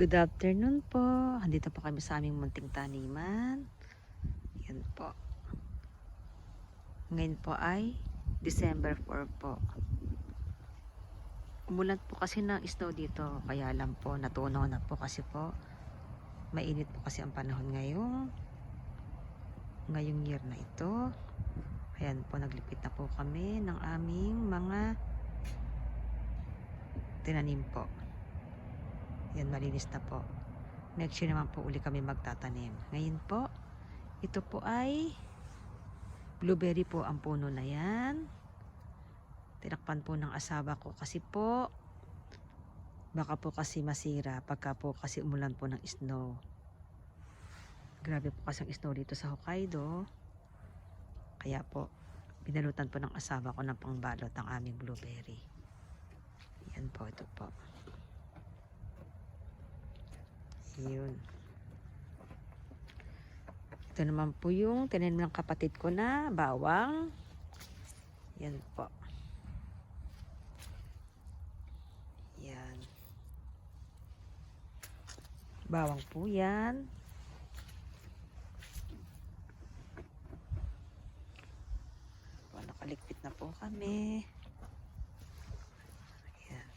Good afternoon po. Andito po kami sa aming munting taniman. Yan po. Ngayon po ay December 4 po. Umulan po kasi ng snow dito. Kaya lang po, natunaw na po kasi po. Mainit po kasi ang panahon ngayong ngayong year na ito. Ayan po, naglipit na po kami ng aming mga tinanim po. Yan, malinis na po. Next year naman po uli kami magtatanim. Ngayon po, ito po ay blueberry po ang puno na yan. Tinakpan po ng asawa ko kasi po baka po kasi masira pagka po kasi umulan po ng snow. Grabe po kasi ang snow dito sa Hokkaido. Kaya po, binalutan po ng asawa ko ng pangbalot ang aming blueberry. Yan po, ito po. Yun. Ito naman po yung tinanim ng kapatid ko na bawang. Yan po. Yan. Bawang po yan. Po, nakalikpit na po kami. Yan.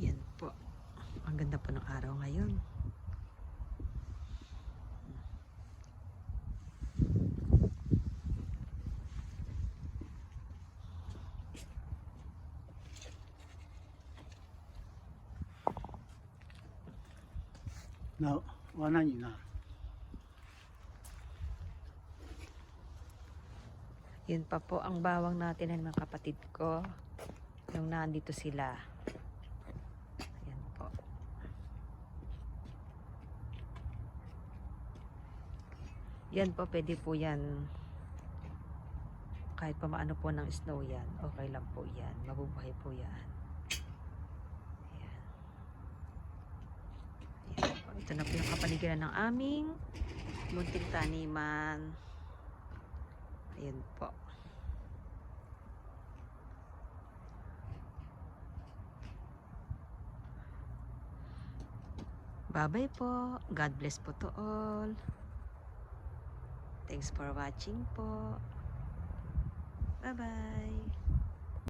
Yan po. Ganda po ng araw ngayon. No, why not you know? Yun pa po ang bawang natin ng mga kapatid ko. Yung nandito sila. Yan po, pwede po yan. Kahit pa maano po ng snow yan, okay lang po yan. Mabubuhay po yan. Ayan. Ayan po. Ito na po yung kapaligiran ng aming munting taniman. Ayan po. Bye-bye po. God bless po to all. Thanks for watching po. Bye-bye.